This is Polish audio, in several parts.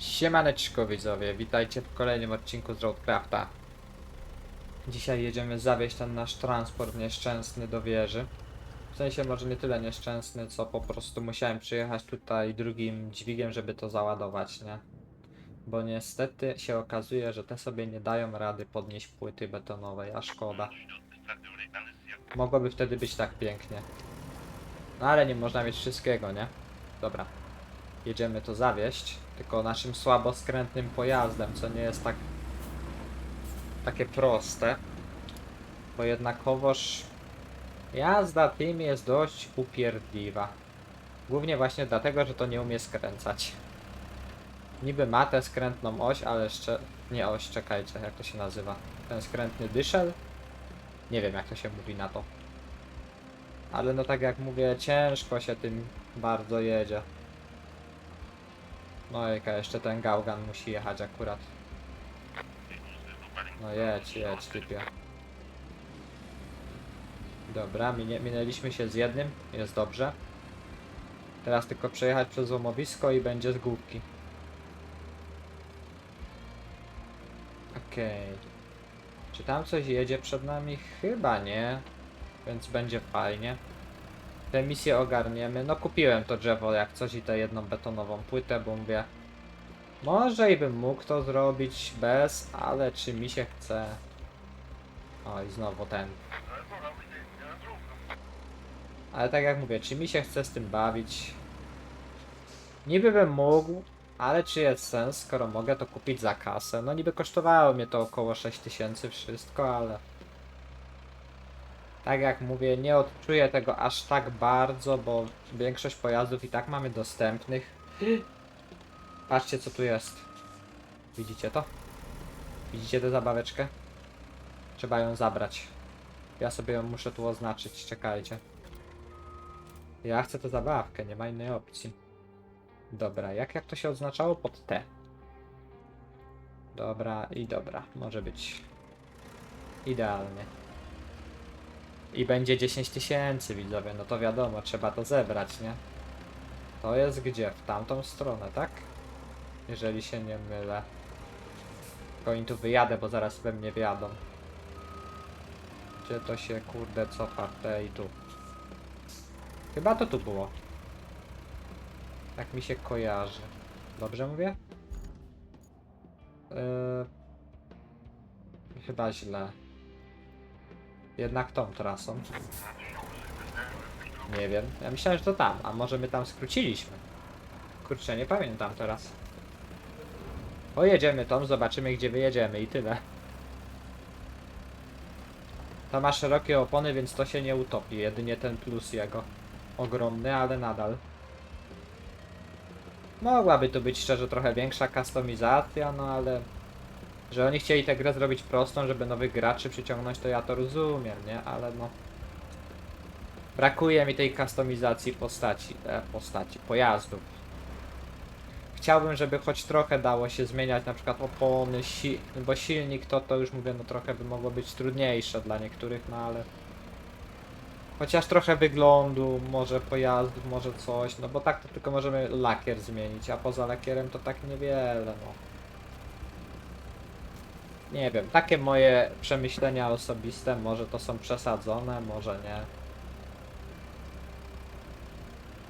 Siemaneczko widzowie, witajcie w kolejnym odcinku z Roadcrafta. Dzisiaj jedziemy zawieźć ten nasz transport nieszczęsny do wieży. W sensie może nie tyle nieszczęsny, co po prostu musiałem przyjechać tutaj drugim dźwigiem, żeby to załadować, nie? Bo niestety się okazuje, że te sobie nie dają rady podnieść płyty betonowej, a szkoda. Mogłoby wtedy być tak pięknie. No ale nie można mieć wszystkiego, nie? Dobra. Jedziemy to zawieść, tylko naszym słabo skrętnym pojazdem, co nie jest tak takie proste. Bo jednakowoż jazda tym jest dość upierdliwa. Głównie właśnie dlatego, że to nie umie skręcać. Niby ma tę skrętną oś, ale jeszcze... Nie oś, czekajcie, jak to się nazywa? Ten skrętny dyszel? Nie wiem jak to się mówi na to. Ale no tak jak mówię, ciężko się tym bardzo jedzie. No jaka jeszcze ten gałgan musi jechać akurat. No jedź, jedź typie. Dobra, minie, minęliśmy się z jednym, jest dobrze. Teraz tylko przejechać przez złomowisko i będzie z główki. Okej. Czy tam coś jedzie przed nami? Chyba nie. Więc będzie fajnie. Te misje ogarniemy. No kupiłem to drzewo jak coś i tę jedną betonową płytę, bo mówię... Może i bym mógł to zrobić bez, ale czy mi się chce? O i znowu ten. Ale tak jak mówię, czy mi się chce z tym bawić? Niby bym mógł, ale czy jest sens, skoro mogę to kupić za kasę? No niby kosztowało mnie to około 6000 wszystko, ale... Tak jak mówię, nie odczuję tego aż tak bardzo, bo większość pojazdów i tak mamy dostępnych. Patrzcie co tu jest. Widzicie to? Widzicie tę zabaweczkę? Trzeba ją zabrać. Ja sobie ją muszę tu oznaczyć, czekajcie. Ja chcę tę zabawkę, nie ma innej opcji. Dobra, jak, jak to się oznaczało? Pod T. Dobra i dobra, może być idealnie. I będzie 10 tysięcy widzowie, no to wiadomo, trzeba to zebrać, nie? To jest gdzie? W tamtą stronę, tak? Jeżeli się nie mylę. Tylko im tu wyjadę, bo zaraz we mnie wjadą. Gdzie to się kurde cofa? Te i tu. Chyba to tu było. Tak mi się kojarzy. Dobrze mówię? Yy... Chyba źle. Jednak tą trasą. Nie wiem. Ja myślałem, że to tam, a może my tam skróciliśmy. Kurczę, nie pamiętam teraz. Pojedziemy tą, zobaczymy gdzie wyjedziemy i tyle. To ma szerokie opony, więc to się nie utopi. Jedynie ten plus jego. Ogromny, ale nadal. Mogłaby to być szczerze trochę większa kustomizacja, no ale... Że oni chcieli tę grę zrobić prostą, żeby nowych graczy przyciągnąć, to ja to rozumiem, nie? Ale no... Brakuje mi tej kustomizacji postaci, e, postaci, pojazdów. Chciałbym, żeby choć trochę dało się zmieniać na przykład opony, si bo silnik to, to już mówię, no trochę by mogło być trudniejsze dla niektórych, no ale... Chociaż trochę wyglądu, może pojazdów, może coś, no bo tak to tylko możemy lakier zmienić, a poza lakierem to tak niewiele, no. Nie wiem, takie moje przemyślenia osobiste, może to są przesadzone, może nie.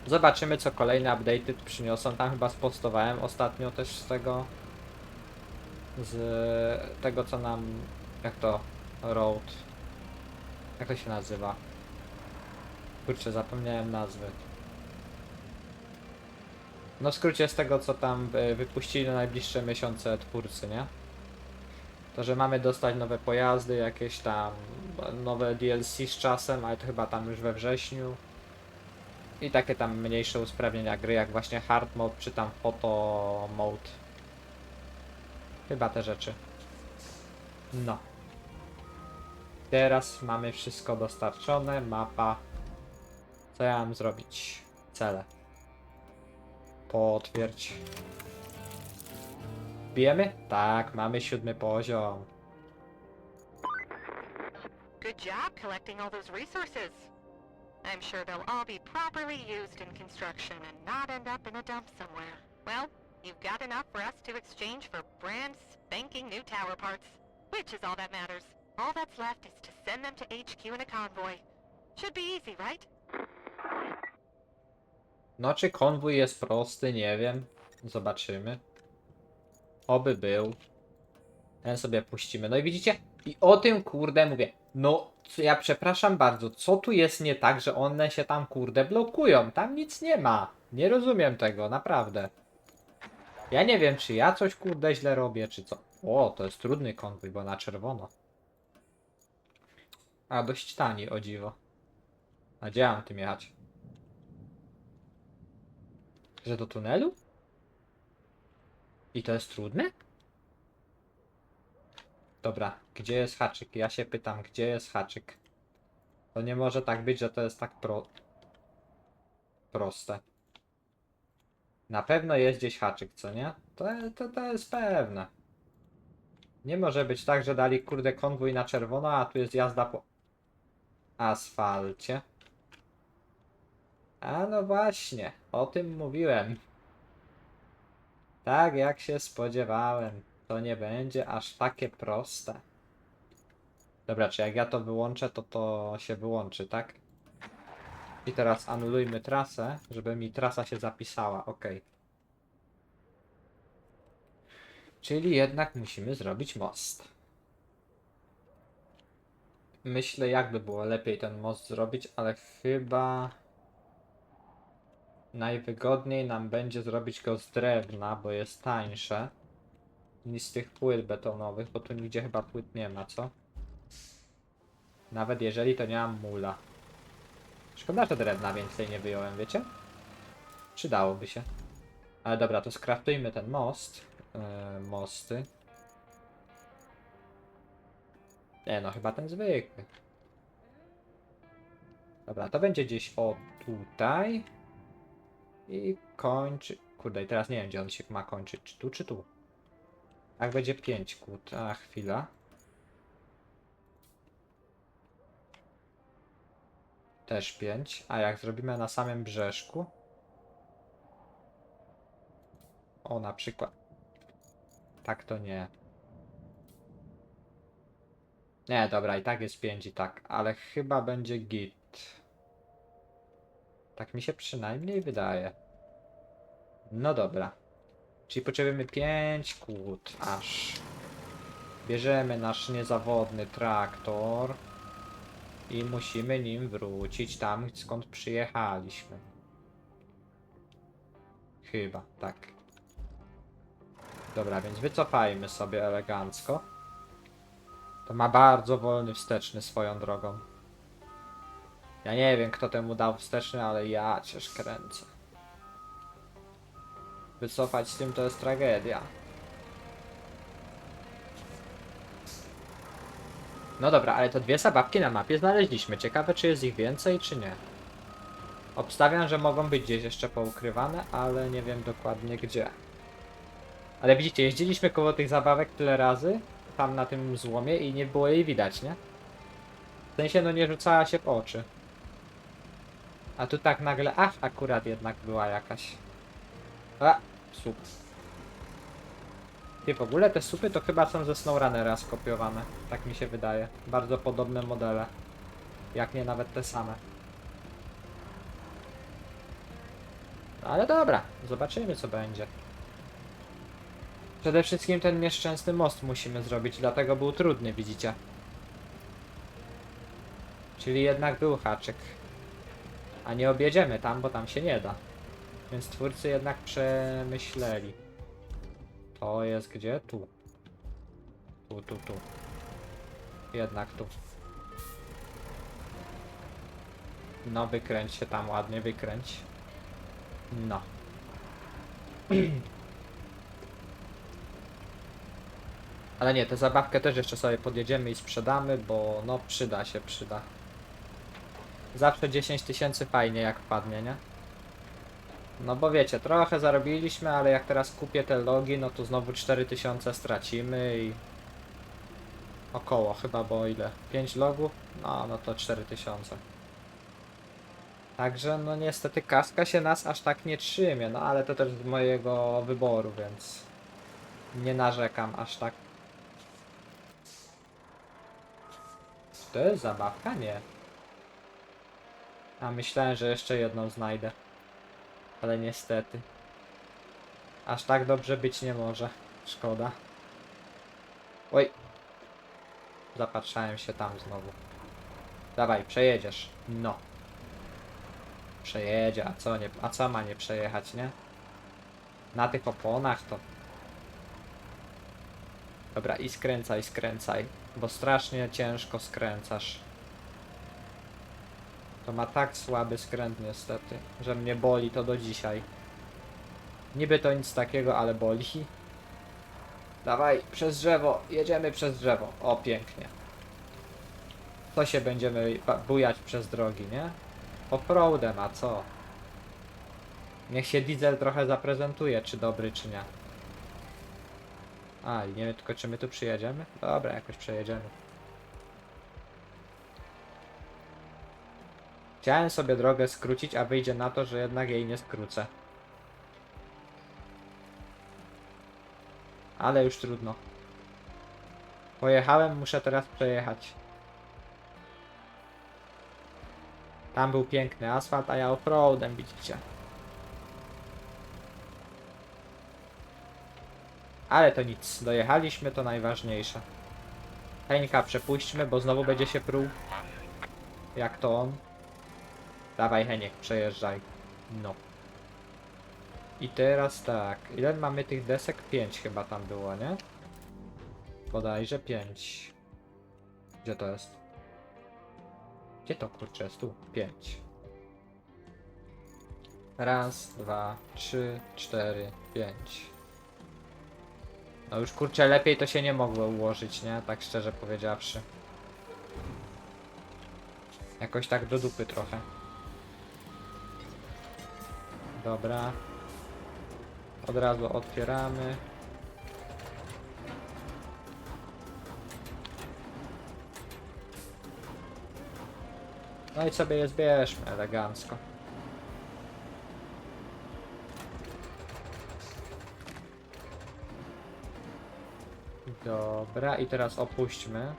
Zobaczymy co kolejne update'y przyniosą. Tam chyba spostowałem ostatnio też z tego z tego co nam jak to road jak to się nazywa kurczę zapomniałem nazwy no w skrócie z tego co tam e, wypuścili na najbliższe miesiące twórcy, nie? To, że mamy dostać nowe pojazdy, jakieś tam nowe DLC z czasem, ale to chyba tam już we wrześniu. I takie tam mniejsze usprawnienia gry, jak właśnie hard mode, czy tam photo mode. Chyba te rzeczy. No. Teraz mamy wszystko dostarczone, mapa. Co ja mam zrobić? Cele. Potwierdź. Bijemy? Tak, mamy siódmy poziom. Good job collecting all those resources. I'm sure they'll all be properly used in construction and not end up in a dump somewhere. Well, You've got enough for us to exchange for brand spanking new tower parts, which is all that matters. All that's left is to send them to HQ in a convoy. Should be easy, right? No, czy konwój jest prosty, nie wiem. Zobaczymy. Oby był. Ten sobie puścimy. No i widzicie? I o tym kurde mówię. No, ja przepraszam bardzo, co tu jest nie tak, że one się tam kurde blokują? Tam nic nie ma. Nie rozumiem tego, naprawdę. Ja nie wiem, czy ja coś kurde źle robię, czy co. O, to jest trudny konwój, bo na czerwono. A, dość tani, o dziwo. A gdzie mam tym jechać? Że do tunelu? I to jest trudne? Dobra, gdzie jest haczyk? Ja się pytam, gdzie jest haczyk? To nie może tak być, że to jest tak pro... proste. Na pewno jest gdzieś haczyk, co nie? To, to, to jest pewne. Nie może być tak, że dali kurde konwój na czerwono, a tu jest jazda po asfalcie. A no właśnie, o tym mówiłem. Tak jak się spodziewałem, to nie będzie aż takie proste. Dobra, czy jak ja to wyłączę, to to się wyłączy, tak? I teraz anulujmy trasę, żeby mi trasa się zapisała, ok. Czyli jednak musimy zrobić most. Myślę, jakby było lepiej ten most zrobić, ale chyba najwygodniej nam będzie zrobić go z drewna, bo jest tańsze niż z tych płyt betonowych, bo tu nigdzie chyba płyt nie ma, co? Nawet jeżeli to nie mam mula. Szkoda, że drewna więcej nie wyjąłem, wiecie? Przydałoby się. Ale dobra, to skraftujmy ten most. Yy, mosty. Nie no, chyba ten zwykły. Dobra, to będzie gdzieś o tutaj. I kończy. Kurde, i teraz nie wiem, gdzie on się ma kończyć. Czy tu, czy tu? Jak będzie 5 kłód. A, chwila. Też 5. A jak zrobimy na samym brzeszku? O, na przykład. Tak to nie. Nie, dobra, i tak jest 5 i tak, ale chyba będzie git. Tak mi się przynajmniej wydaje. No dobra. Czyli potrzebujemy 5 kłód aż. Bierzemy nasz niezawodny traktor i musimy nim wrócić tam, skąd przyjechaliśmy. Chyba, tak. Dobra, więc wycofajmy sobie elegancko. To ma bardzo wolny wsteczny swoją drogą. Ja nie wiem, kto temu dał wsteczny, ale ja cię kręcę. Wycofać z tym to jest tragedia. No dobra, ale to dwie zabawki na mapie znaleźliśmy. Ciekawe, czy jest ich więcej, czy nie. Obstawiam, że mogą być gdzieś jeszcze poukrywane, ale nie wiem dokładnie gdzie. Ale widzicie, jeździliśmy koło tych zabawek tyle razy, tam na tym złomie i nie było jej widać, nie? W sensie, no nie rzucała się w oczy. A tu tak nagle, ach, akurat jednak była jakaś. A, słup. Ty, w ogóle te supy to chyba są ze SnowRunnera skopiowane. Tak mi się wydaje. Bardzo podobne modele. Jak nie nawet te same. No ale dobra, zobaczymy co będzie. Przede wszystkim ten nieszczęsny most musimy zrobić, dlatego był trudny, widzicie. Czyli jednak był haczyk. A nie objedziemy tam, bo tam się nie da. Więc twórcy jednak przemyśleli. To jest gdzie? Tu. Tu, tu, tu. Jednak tu. No, wykręć się tam ładnie, wykręć. No. Ale nie, tę zabawkę też jeszcze sobie podjedziemy i sprzedamy, bo no przyda się, przyda. Zawsze 10 tysięcy fajnie jak wpadnie, nie? No bo wiecie, trochę zarobiliśmy, ale jak teraz kupię te logi, no to znowu 4000 stracimy i... Około chyba, bo ile? 5 logów? No, no to 4000. Także no niestety kaska się nas aż tak nie trzymie, no ale to też z mojego wyboru, więc nie narzekam aż tak. Czy to jest zabawka? Nie. A myślałem, że jeszcze jedną znajdę. Ale niestety. Aż tak dobrze być nie może. Szkoda. Oj. Zapatrzałem się tam znowu. Dawaj, przejedziesz. No. Przejedzie, a co nie, a co ma nie przejechać, nie? Na tych oponach to. Dobra, i skręcaj, skręcaj, bo strasznie ciężko skręcasz. To ma tak słaby skręt niestety, że mnie boli to do dzisiaj. Niby to nic takiego, ale boli. Dawaj, przez drzewo, jedziemy przez drzewo. O, pięknie. To się będziemy bujać przez drogi, nie? Offroadem, a co? Niech się diesel trochę zaprezentuje, czy dobry, czy nie. A, nie wiem tylko, czy my tu przyjedziemy? Dobra, jakoś przejedziemy. Chciałem sobie drogę skrócić, a wyjdzie na to, że jednak jej nie skrócę. Ale już trudno. Pojechałem, muszę teraz przejechać. Tam był piękny asfalt, a ja offroadem, widzicie. Ale to nic, dojechaliśmy, to najważniejsze. Heńka przepuśćmy, bo znowu będzie się pruł. Jak to on. Dawaj Heniek, przejeżdżaj. No. I teraz tak, ile mamy tych desek? 5 chyba tam było, nie? Bodajże 5. Gdzie to jest? Gdzie to kurczę jest? Tu, 5. Raz, dwa, trzy, cztery, pięć. No już kurczę, lepiej to się nie mogło ułożyć, nie? Tak szczerze powiedziawszy. Jakoś tak do dupy trochę. Dobra. Od razu otwieramy. No i sobie je zbierzmy elegancko. Dobra, i teraz opuśćmy.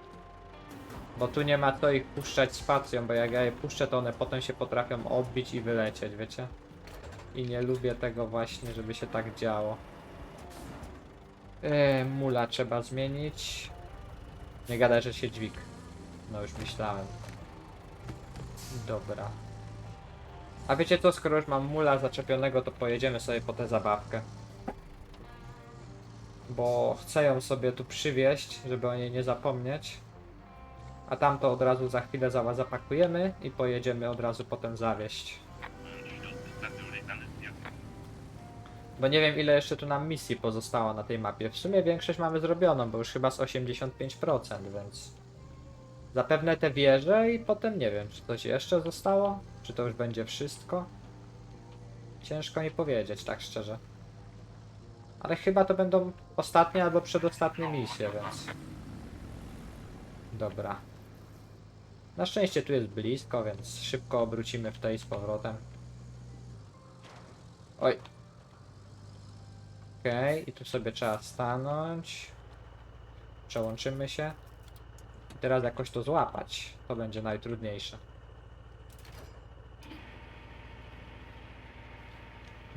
Bo tu nie ma co ich puszczać spacją, bo jak ja je puszczę, to one potem się potrafią odbić i wylecieć, wiecie? I nie lubię tego właśnie, żeby się tak działo. Eee, mula trzeba zmienić. Nie gadaj, że się dźwig. No już myślałem. Dobra. A wiecie co, skoro już mam mula zaczepionego, to pojedziemy sobie po tę zabawkę. Bo chcę ją sobie tu przywieźć, żeby o niej nie zapomnieć. A tamto od razu za chwilę za zapakujemy i pojedziemy od razu potem zawieźć. Bo nie wiem ile jeszcze tu nam misji pozostało na tej mapie. W sumie większość mamy zrobioną, bo już chyba z 85%, więc... Zapewne te wieże i potem nie wiem, czy coś jeszcze zostało? Czy to już będzie wszystko? Ciężko mi powiedzieć, tak szczerze. Ale chyba to będą ostatnie albo przedostatnie misje, więc... Dobra. Na szczęście tu jest blisko, więc szybko obrócimy w tej z powrotem. Oj. Okej, i tu sobie trzeba stanąć. Przełączymy się. I teraz jakoś to złapać. To będzie najtrudniejsze.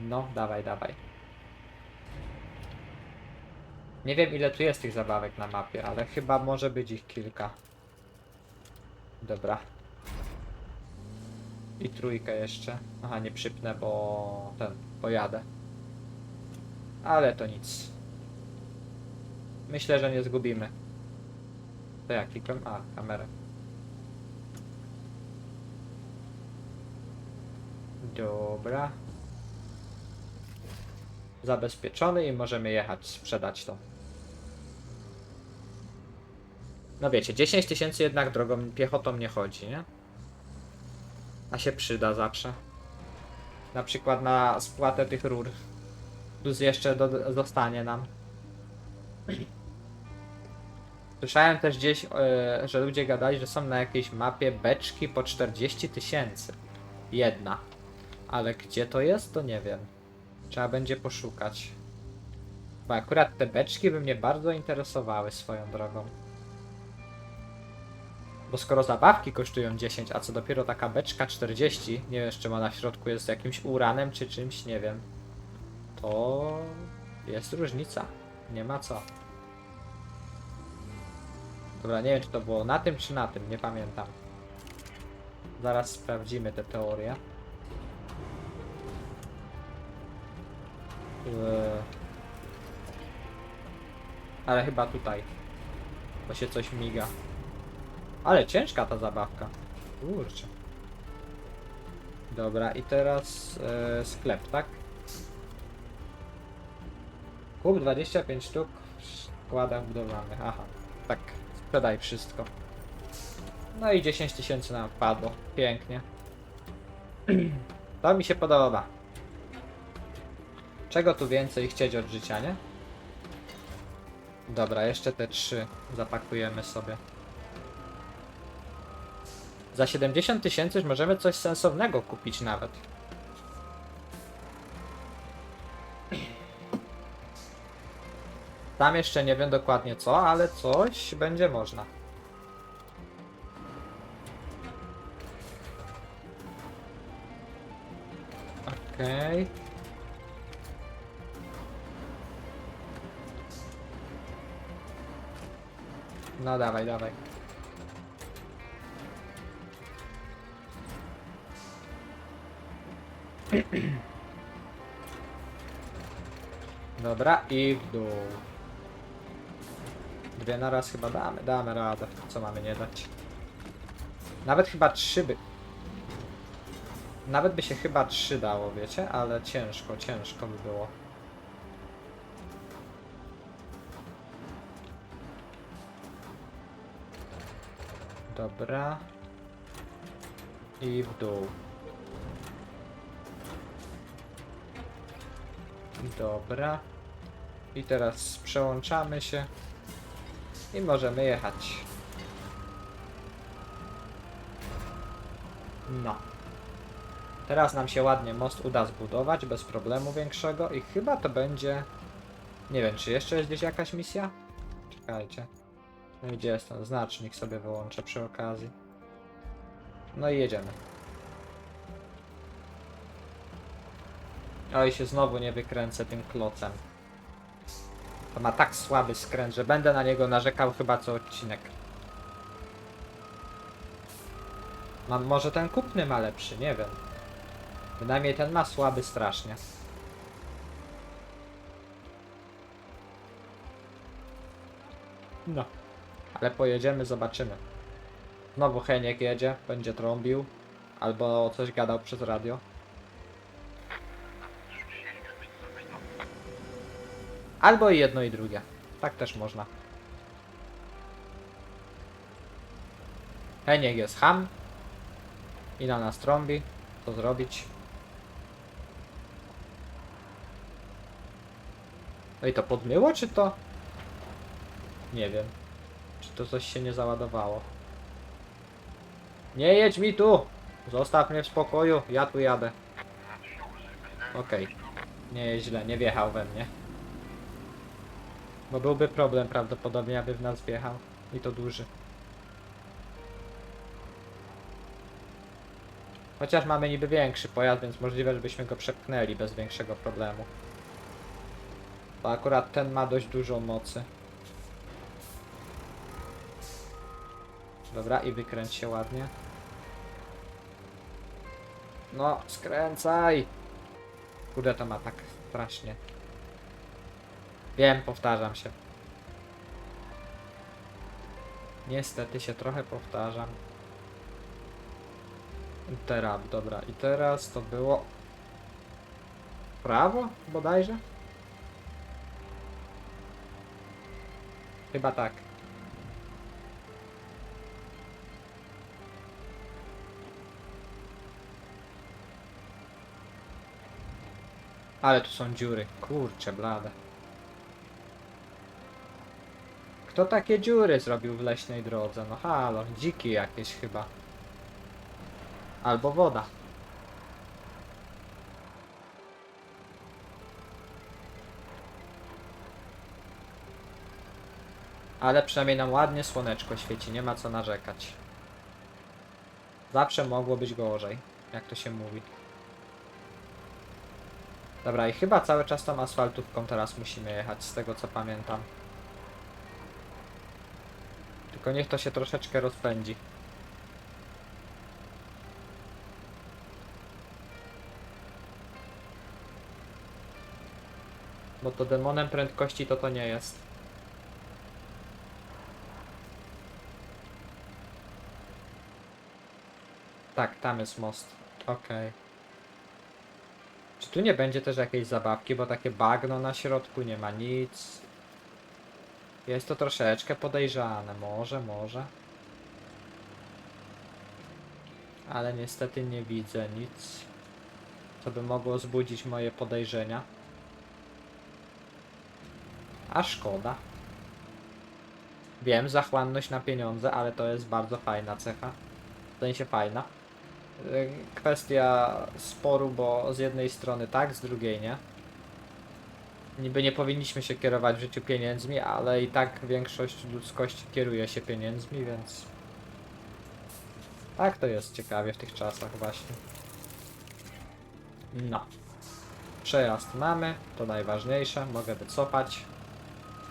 No, dawaj, dawaj. Nie wiem ile tu jest tych zabawek na mapie, ale chyba może być ich kilka. Dobra. I trójkę jeszcze. Aha, nie przypnę, bo ten, pojadę. Ale to nic. Myślę, że nie zgubimy. To jak klikłem? A, kamerę. Dobra. Zabezpieczony i możemy jechać, sprzedać to. No wiecie, 10 tysięcy jednak drogą piechotą nie chodzi, nie? A się przyda zawsze. Na przykład na spłatę tych rur. Plus jeszcze do, zostanie nam. Słyszałem też gdzieś, e, że ludzie gadali, że są na jakiejś mapie beczki po 40 tysięcy. Jedna. Ale gdzie to jest, to nie wiem. Trzeba będzie poszukać. Bo akurat te beczki by mnie bardzo interesowały swoją drogą. Bo skoro zabawki kosztują 10, a co dopiero taka beczka 40, nie wiem, czy ona w środku jest jakimś uranem czy czymś, nie wiem. To jest różnica. Nie ma co. Dobra, nie wiem czy to było na tym czy na tym, nie pamiętam. Zaraz sprawdzimy te teorie. Eee. Ale chyba tutaj. Bo się coś miga. Ale ciężka ta zabawka. Kurczę. Dobra, i teraz e, sklep, tak? Kup 25 sztuk w składach budowlanych. Aha, tak. Sprzedaj wszystko. No i 10 tysięcy nam wpadło. Pięknie. To mi się podoba. Czego tu więcej chcieć od życia, nie? Dobra, jeszcze te trzy zapakujemy sobie. Za 70 tysięcy możemy coś sensownego kupić nawet. Tam jeszcze nie wiem dokładnie co, ale coś będzie można. Okej. No dawaj, dawaj. Dobra, i w dół. Dwie na raz chyba damy, damy radę. Co mamy nie dać? Nawet chyba trzy by... Nawet by się chyba trzy dało, wiecie? Ale ciężko, ciężko by było. Dobra. I w dół. Dobra. I teraz przełączamy się. I możemy jechać. No. Teraz nam się ładnie most uda zbudować bez problemu większego i chyba to będzie... Nie wiem, czy jeszcze jest gdzieś jakaś misja? Czekajcie. No gdzie jest ten znacznik sobie wyłączę przy okazji. No i jedziemy. Oj, się znowu nie wykręcę tym klocem. To ma tak słaby skręt, że będę na niego narzekał chyba co odcinek. Mam może ten kupny ma lepszy, nie wiem. Bynajmniej ten ma słaby strasznie. No. Ale pojedziemy, zobaczymy. Znowu Heniek jedzie, będzie trąbił. Albo coś gadał przez radio. Albo i jedno i drugie. Tak też można. Heniek jest ham. I na nas trąbi. Co zrobić? No i to podmyło, czy to? Nie wiem. Czy to coś się nie załadowało? Nie jedź mi tu! Zostaw mnie w spokoju, ja tu jadę. Okej. Nie jest źle, nie wjechał we mnie. Bo byłby problem prawdopodobnie, aby w nas wjechał. I to duży. Chociaż mamy niby większy pojazd, więc możliwe, żebyśmy go przepchnęli bez większego problemu. Bo akurat ten ma dość dużo mocy. Dobra, i wykręć się ładnie. No, skręcaj! Kurde, to ma tak strasznie. Wiem, powtarzam się. Niestety się trochę powtarzam. Teraz, dobra. I teraz to było... Prawo bodajże? Chyba tak. Ale tu są dziury. Kurcze blade. Kto takie dziury zrobił w leśnej drodze? No halo, dziki jakieś chyba. Albo woda. Ale przynajmniej nam ładnie słoneczko świeci, nie ma co narzekać. Zawsze mogło być gorzej, jak to się mówi. Dobra, i chyba cały czas tą asfaltówką teraz musimy jechać, z tego co pamiętam. Tylko niech to się troszeczkę rozpędzi. Bo to demonem prędkości to to nie jest. Tak, tam jest most. Okej. Czy tu nie będzie też jakiejś zabawki, bo takie bagno na środku, nie ma nic. Jest to troszeczkę podejrzane, może, może. Ale niestety nie widzę nic, co by mogło wzbudzić moje podejrzenia. A szkoda. Wiem, zachłanność na pieniądze, ale to jest bardzo fajna cecha. W sensie fajna. Y, Kwestia sporu, bo z jednej strony tak, z drugiej nie. Niby nie powinniśmy się kierować w życiu pieniędzmi, ale i tak większość ludzkości kieruje się pieniędzmi, więc... Tak to jest ciekawie w tych czasach właśnie. No. Przejazd mamy, to najważniejsze, mogę wycofać.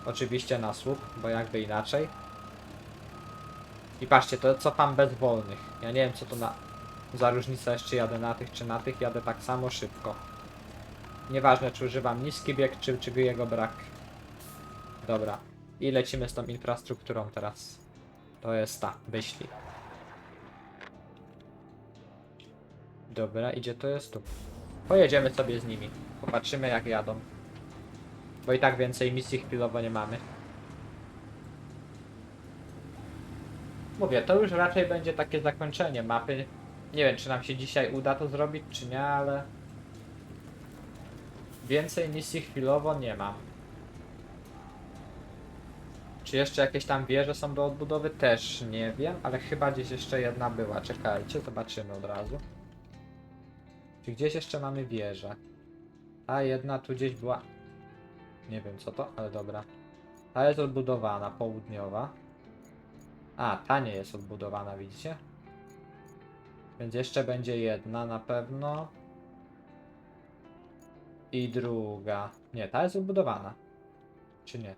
Oczywiście na słup, bo jakby inaczej. I patrzcie, to cofam bez wolnych. Ja nie wiem co to na... za różnica jest, czy jadę na tych, czy na tych, jadę tak samo szybko. Nieważne, czy używam niski bieg, czy, czy jego brak. Dobra. I lecimy z tą infrastrukturą teraz. To jest ta, wyślij. Dobra, idzie to jest tu. Pojedziemy sobie z nimi. Popatrzymy jak jadą. Bo i tak więcej misji chwilowo nie mamy. Mówię, to już raczej będzie takie zakończenie mapy. Nie wiem, czy nam się dzisiaj uda to zrobić, czy nie, ale... Więcej misji chwilowo nie mam. Czy jeszcze jakieś tam wieże są do odbudowy? Też nie wiem, ale chyba gdzieś jeszcze jedna była. Czekajcie, zobaczymy od razu. Czy gdzieś jeszcze mamy wieżę? A jedna tu gdzieś była. Nie wiem co to, ale dobra. Ta jest odbudowana, południowa. A, ta nie jest odbudowana, widzicie? Więc jeszcze będzie jedna na pewno. I druga. Nie, ta jest odbudowana. Czy nie?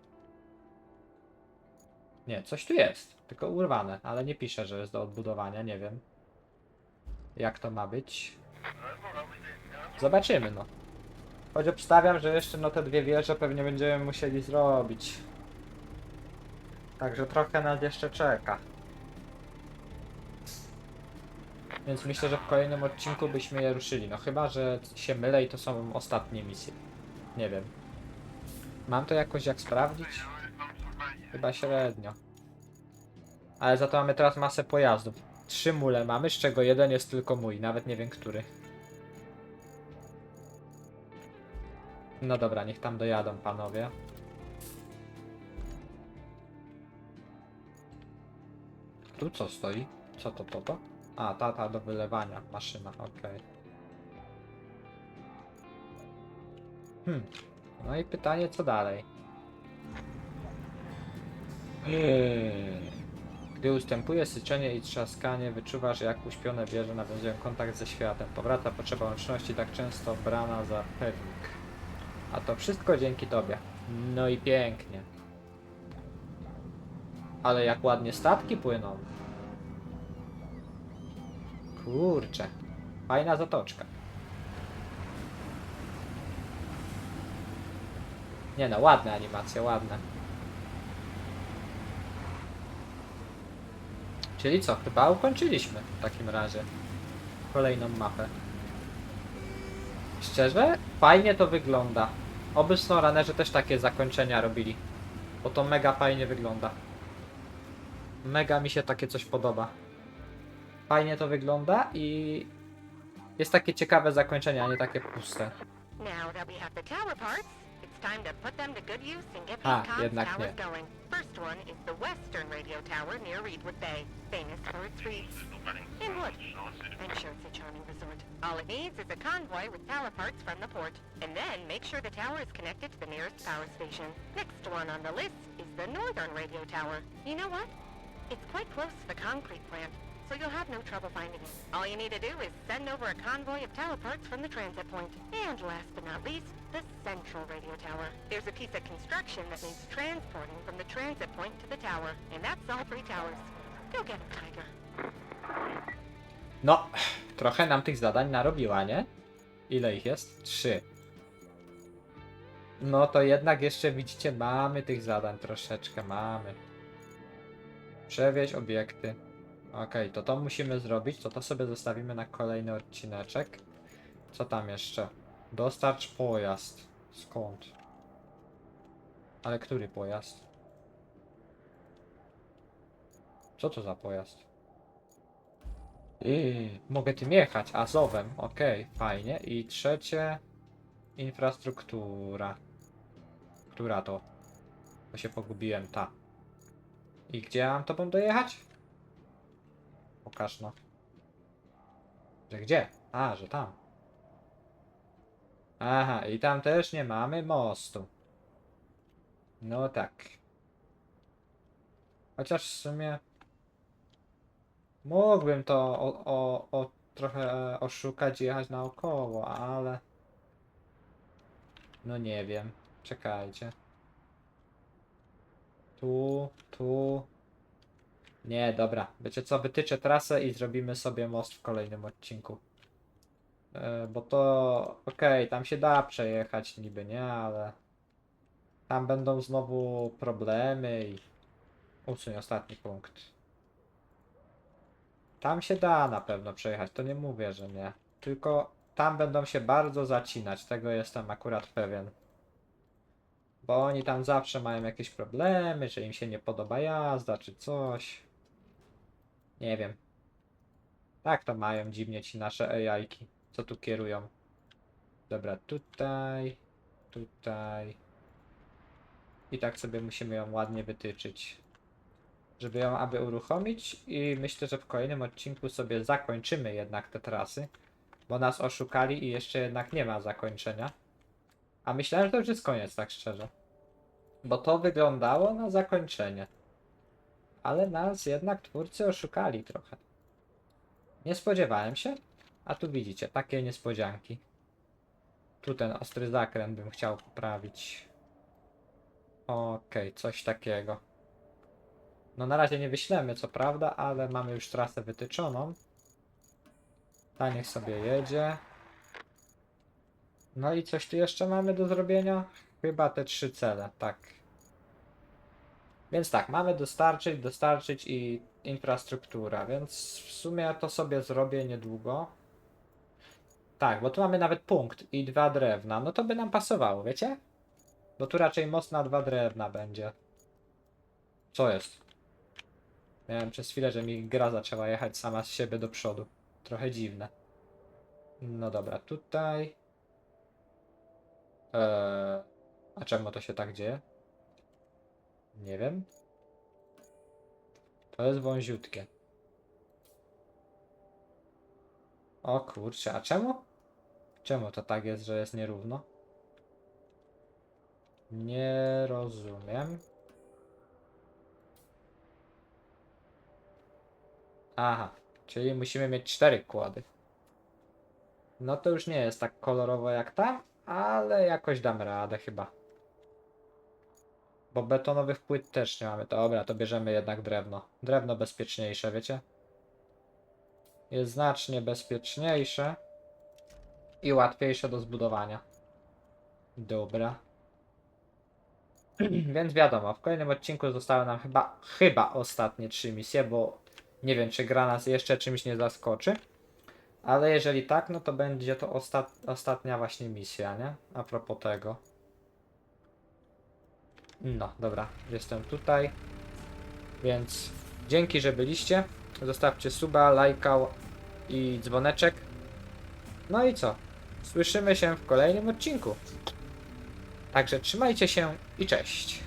Nie, coś tu jest. Tylko urwane, ale nie pisze, że jest do odbudowania, nie wiem. Jak to ma być? Zobaczymy, no. Choć obstawiam, że jeszcze no te dwie wieże pewnie będziemy musieli zrobić. Także trochę nas jeszcze czeka. Więc myślę, że w kolejnym odcinku byśmy je ruszyli. No chyba, że się mylę i to są ostatnie misje. Nie wiem. Mam to jakoś jak sprawdzić? Chyba średnio. Ale za to mamy teraz masę pojazdów. Trzy mule mamy, z czego jeden jest tylko mój. Nawet nie wiem który. No dobra, niech tam dojadą panowie. Tu co stoi? Co to to to? A, ta, ta do wylewania, maszyna, okej. Hmm. No i pytanie, co dalej? Eee. Gdy ustępuje syczenie i trzaskanie, wyczuwasz jak uśpione wieże nawiązują kontakt ze światem. Powraca potrzeba łączności tak często brana za pewnik. A to wszystko dzięki tobie. No i pięknie. Ale jak ładnie statki płyną. Kurczę. Fajna zatoczka. Nie no, ładne animacje, ładne. Czyli co, chyba ukończyliśmy w takim razie kolejną mapę. Szczerze, fajnie to wygląda. Oby SnowRunnerzy też takie zakończenia robili. Bo to mega fajnie wygląda. Mega mi się takie coś podoba. Fajnie to wygląda i jest takie ciekawe zakończenie, a nie takie puste. A, jednak nie. going. First next one is the Western Radio Tower near Reedwood Bay, famous for its reefs and wood. I'm sure it's a charming resort. All it needs is a convoy with tower parts from the port, and then make sure the tower is connected to the nearest power station. Next one on the list is the Northern Radio Tower. You know what? It's quite close to the concrete plant, so you'll have no trouble finding it. All you need to do is send over a convoy of tower parts from the transit point. And last but not least, the Central Radio Tower. There's a piece of construction that needs transporting from the transit point to the tower, and that's all three towers. Go get Tiger. No, trochę nam tych zadań narobiła, nie? Ile ich jest? Trzy. No to jednak jeszcze widzicie, mamy tych zadań troszeczkę, mamy. Przewieźć obiekty. Okej, to to musimy zrobić, to to sobie zostawimy na kolejny odcineczek. Co tam jeszcze? Dostarcz pojazd. Skąd? Ale który pojazd? Co to za pojazd? Yy, mogę tym jechać, Azowem, okej, fajnie. I trzecie, infrastruktura. Która to? Bo się pogubiłem, ta. I gdzie mam tobą dojechać? Pokaż no. Że gdzie? A, że tam. Aha, i tam też nie mamy mostu. No tak. Chociaż w sumie mógłbym to o, o, o trochę oszukać i jechać naokoło, ale no nie wiem. Czekajcie. Tu, tu. Nie, dobra. Wiecie co, wytyczę trasę i zrobimy sobie most w kolejnym odcinku. E, bo to okej, tam się da przejechać niby, nie, ale tam będą znowu problemy i usuń ostatni punkt. Tam się da na pewno przejechać, to nie mówię, że nie. Tylko tam będą się bardzo zacinać, tego jestem akurat pewien. Bo oni tam zawsze mają jakieś problemy, że im się nie podoba jazda czy coś. Nie wiem. Tak to mają dziwnie ci nasze AI-ki, co tu kierują. Dobra, tutaj, tutaj. I tak sobie musimy ją ładnie wytyczyć żeby ją aby uruchomić i myślę, że w kolejnym odcinku sobie zakończymy jednak te trasy, bo nas oszukali i jeszcze jednak nie ma zakończenia. A myślałem, że to już jest koniec, tak szczerze. Bo to wyglądało na zakończenie. Ale nas jednak twórcy oszukali trochę. Nie spodziewałem się, a tu widzicie, takie niespodzianki. Tu ten ostry zakręt bym chciał poprawić. Okej, coś takiego. No na razie nie wyślemy, co prawda, ale mamy już trasę wytyczoną. Ta niech sobie jedzie. No i coś tu jeszcze mamy do zrobienia? Chyba te trzy cele, tak. Więc tak, mamy dostarczyć, dostarczyć i infrastruktura, więc w sumie to sobie zrobię niedługo. Tak, bo tu mamy nawet punkt i dwa drewna, no to by nam pasowało, wiecie? Bo tu raczej most na dwa drewna będzie. Co jest? Miałem przez chwilę, że mi gra zaczęła jechać sama z siebie do przodu. Trochę dziwne. No dobra, tutaj. Eee, a czemu to się tak dzieje? Nie wiem. To jest wąziutkie. O kurczę, a czemu? Czemu to tak jest, że jest nierówno? Nie rozumiem. Aha, czyli musimy mieć cztery kłady. No to już nie jest tak kolorowo jak tam, ale jakoś dam radę chyba. Bo betonowych płyt też nie mamy. Dobra, to bierzemy jednak drewno. Drewno bezpieczniejsze, wiecie? Jest znacznie bezpieczniejsze i łatwiejsze do zbudowania. Dobra. Więc wiadomo, w kolejnym odcinku zostały nam chyba, chyba ostatnie trzy misje, bo nie wiem, czy gra nas jeszcze czymś nie zaskoczy. Ale jeżeli tak, no to będzie to ostat ostatnia właśnie misja, nie? A propos tego. No, dobra, jestem tutaj. Więc dzięki, że byliście. Zostawcie suba, lajka i dzwoneczek. No i co? Słyszymy się w kolejnym odcinku. Także trzymajcie się i cześć.